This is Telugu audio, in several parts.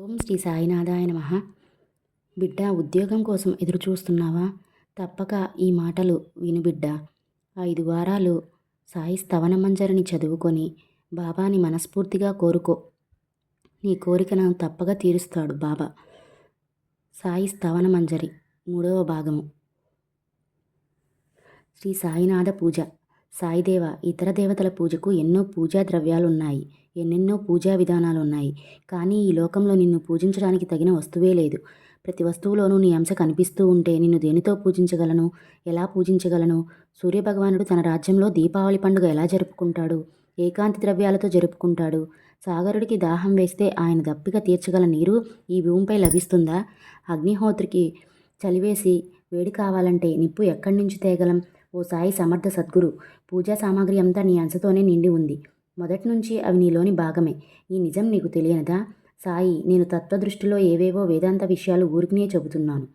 ఓం శ్రీ సాయినాథాయ నమ. బిడ్డ ఉద్యోగం కోసం ఎదురు చూస్తున్నావా తప్పక ఈ మాటలు విను బిడ్డ. ఐదు వారాలు సాయి స్తవన మంజరిని చదువుకొని బాబాని మనస్ఫూర్తిగా కోరుకో. నీ కోరికను తప్పగా తీరుస్తాడు బాబా. సాయి స్తవన మంజరి మూడవ భాగము. శ్రీ సాయినాథ పూజ. సాయిదేవ ఇతర దేవతల పూజకు ఎన్నో పూజా ద్రవ్యాలు ఉన్నాయి ఎన్నెన్నో పూజా విధానాలు ఉన్నాయి కానీ ఈ లోకంలో నిన్ను పూజించడానికి తగిన వస్తువే లేదు. ప్రతి వస్తువులోనూ నీ అంశ కనిపిస్తూ ఉంటే నిన్ను దేనితో పూజించగలను ఎలా పూజించగలను? సూర్యభగవానుడు తన రాజ్యంలో దీపావళి పండుగ ఎలా జరుపుకుంటాడు? ఏకాంతి ద్రవ్యాలతో జరుపుకుంటాడు? సాగరుడికి దాహం వేస్తే ఆయన దప్పిక తీర్చగల నీరు ఈ భూమిపై లభిస్తుందా? అగ్నిహోత్రికి చలివేసి వేడి కావాలంటే నిప్పు ఎక్కడి నుంచి తేగలం? ఓ సాయి సమర్థ సద్గురు పూజా సామాగ్రి అంతా నీ అంశతోనే నిండి ఉంది. మొదటి నుంచి అవి నీలోని భాగమే. ఈ నిజం నీకు తెలియనదా? సాయి నేను తత్వదృష్టిలో ఏవేవో వేదాంత విషయాలు ఊరికినే చెబుతున్నాను.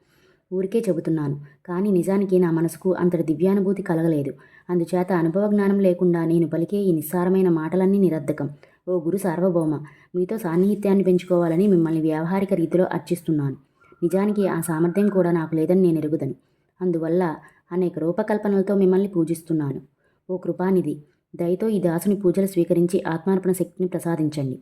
ఊరికే చెబుతున్నాను. కానీ నిజానికి నా మనసుకు అంతటి దివ్యానుభూతి కలగలేదు. అందుచేత అనుభవ జ్ఞానం లేకుండా నేను పలికే ఈ నిస్సారమైన మాటలన్నీ నిరర్ధకం. ఓ గురు సార్వభౌమ మీతో సాన్నిహిత్యాన్ని పెంచుకోవాలని మిమ్మల్ని వ్యావహారిక రీతిలో అర్చిస్తున్నాను. నిజానికి ఆ సామర్థ్యం కూడా నాకు లేదని నేను ఎరుగుదను. అందువల్ల అనేక రూపకల్పనలతో మిమ్మల్ని పూజిస్తున్నాను. ఓ కృపానిధి దయతో ఈ దాసుని పూజలు స్వీకరించి ఆత్మార్పణ శక్తిని ప్రసాదించండి.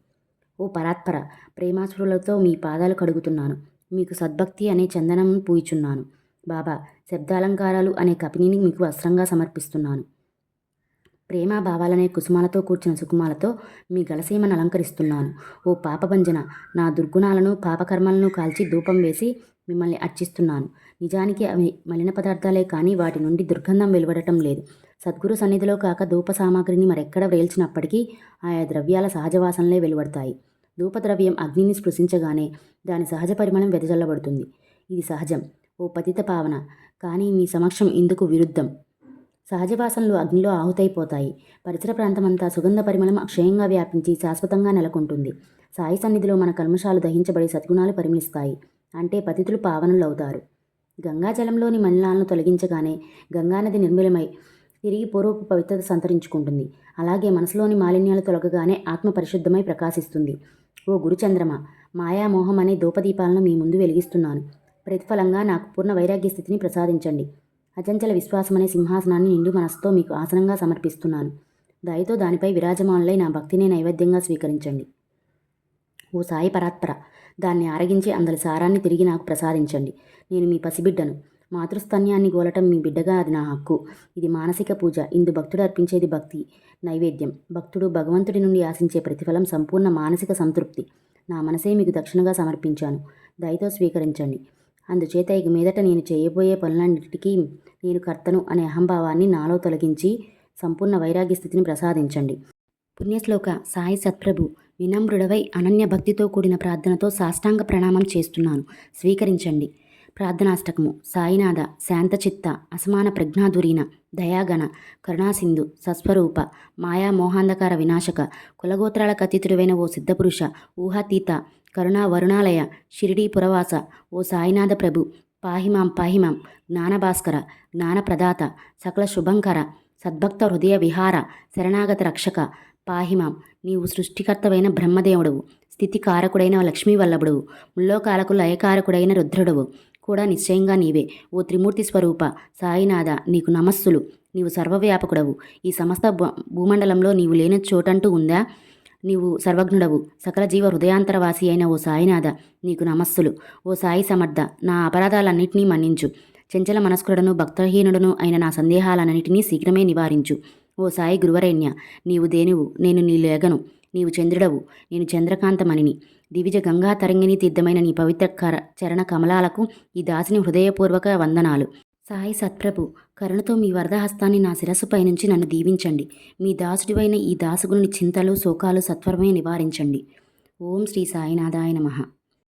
ఓ పరాత్పర ప్రేమాసురులతో మీ పాదాలు కడుగుతున్నాను. మీకు సద్భక్తి అనే చందనం పూయిచున్నాను. బాబా శబ్దాలంకారాలు అనే కపినిని మీకు వస్త్రంగా సమర్పిస్తున్నాను. ప్రేమ భావాలనే కుసుమాలతో కూర్చిన సుకుమాలతో మీ గలసీమను అలంకరిస్తున్నాను. ఓ పాపభంజన నా దుర్గుణాలను పాపకర్మలను కాల్చి ధూపం వేసి మిమ్మల్ని అర్చిస్తున్నాను. నిజానికి అవి మలిన పదార్థాలే కానీ వాటి నుండి దుర్గంధం వెలువడటం లేదు. సద్గురు సన్నిధిలో కాక ధూప సామాగ్రిని మరెక్కడ వేల్చినప్పటికీ ఆయా ద్రవ్యాల సహజ వాసనలే వెలువడతాయి. ధూపద్రవ్యం అగ్నిని స్పృశించగానే దాని సహజ పరిమళం వెదజల్లబడుతుంది. ఇది సహజం. ఓ పతిత పావన. కానీ మీ సమక్షం ఇందుకు విరుద్ధం. సహజ వాసనలు అగ్నిలో ఆహుతైపోతాయి. పరిసర ప్రాంతమంతా సుగంధ పరిమళం అక్షయంగా వ్యాపించి శాశ్వతంగా నెలకొంటుంది. సాయి సన్నిధిలో మన కల్మషాలు దహించబడి సద్గుణాలు పరిమళిస్తాయి. అంటే పతితులు పావనులు అవుతారు గంగాజలంలోని మలినాలను తొలగించగానే గంగానది నిర్మలమై తిరిగి పూర్వపు పవిత్రత సంతరించుకుంటుంది. అలాగే మనసులోని మాలిన్యాలు తొలగగానే ఆత్మ పరిశుద్ధమై ప్రకాశిస్తుంది. ఓ గురుచంద్రమ మాయామోహం అనే దూపదీపాలను మీ ముందు వెలిగిస్తున్నాను. ప్రతిఫలంగా నాకు పూర్ణ వైరాగ్య స్థితిని ప్రసాదించండి. అచంచల విశ్వాసం అనే సింహాసనాన్ని నిండు మనసుతో మీకు ఆసనంగా సమర్పిస్తున్నాను. దయతో దానిపై విరాజమానులై నా భక్తిని నైవేద్యంగా స్వీకరించండి. ఓ సాయి పరాత్పర. దాన్ని ఆరగించి అందరి సారాన్ని తిరిగి నాకు ప్రసాదించండి. నేను మీ పసిబిడ్డను. మాతృస్తన్యాన్ని గోలటం మీ బిడ్డగా అది నా హక్కు. ఇది మానసిక పూజ. ఇందు భక్తుడు అర్పించేది భక్తి నైవేద్యం. భక్తుడు భగవంతుడి నుండి ఆశించే ప్రతిఫలం సంపూర్ణ మానసిక సంతృప్తి. నా మనసే మీకు దక్షిణగా సమర్పించాను. దయతో స్వీకరించండి. అందుచేత ఇక మీదట నేను చేయబోయే పనులన్నిటికీ నేను కర్తను అనే అహంభావాన్ని నాలో తొలగించి సంపూర్ణ వైరాగ్య స్థితిని ప్రసాదించండి. పుణ్యశ్లోక సాయి సత్ప్రభు వినమ్రుడవై అనన్య భక్తితో కూడిన ప్రార్థనతో సాష్టాంగ ప్రణామం చేస్తున్నాను. స్వీకరించండి. ప్రార్థనాష్టకము. సాయినాథ శాంతచిత్త అసమాన ప్రజ్ఞాధురీన దయాగణ కరుణాసింధు సస్వరూప మాయా మోహాంధకార వినాశక కులగోత్రాల అతీతుడైన ఓ సిద్ధపురుష ఊహాతీత కరుణా వరుణాలయ షిరిడీ పురవాస ఓ సాయినాథ ప్రభు పాహిమాం పాహిమాం జ్ఞానభాస్కర జ్ఞానప్రదాత సకల శుభంకర సద్భక్త హృదయ విహార శరణాగత రక్షక పాహిమాం. నీవు సృష్టికర్తవైన బ్రహ్మదేవుడవు. స్థితికారకుడైన లక్ష్మీ వల్లభుడవు ముల్లోకాలకు లయకారకుడైన రుద్రుడవు. కూడా నిశ్చయంగా నీవే. ఓ త్రిమూర్తి స్వరూప సాయినాథ నీకు నమస్సులు. నీవు సర్వవ్యాపకుడవు. ఈ సమస్త భూమండలంలో నీవు లేని చోటంటూ ఉందా? నీవు సర్వజ్ఞుడవు. సకల జీవ హృదయాంతరవాసి అయిన ఓ సాయినాథ నీకు నమస్సులు. ఓ సాయి సమర్థ నా అపరాధాలన్నింటినీ మన్నించు. చెంచల మనస్కుడను భక్తహీనుడను అయిన నా సందేహాలన్నింటినీ శీఘ్రమే నివారించు. ఓ సాయి గురువరేణ్య నీవు దేనువు? నేను నీ లేగను. నీవు చంద్రుడవు. నేను చంద్రకాంతమణిని దివిజ గంగా తరంగిణి తీర్థమైన నీ పవిత్ర కర చరణ కమలాలకు ఈ దాసిని హృదయపూర్వక వందనాలు. సాయి సత్ప్రభు కరుణతో మీ వరదహస్తాన్ని నా శిరస్సుపై నుంచి నన్ను దీవించండి. మీ దాసుడివైన ఈ దాసుగుని చింతలు శోకాలు సత్వరమే నివారించండి. ఓం శ్రీ సాయినాథాయ నమః.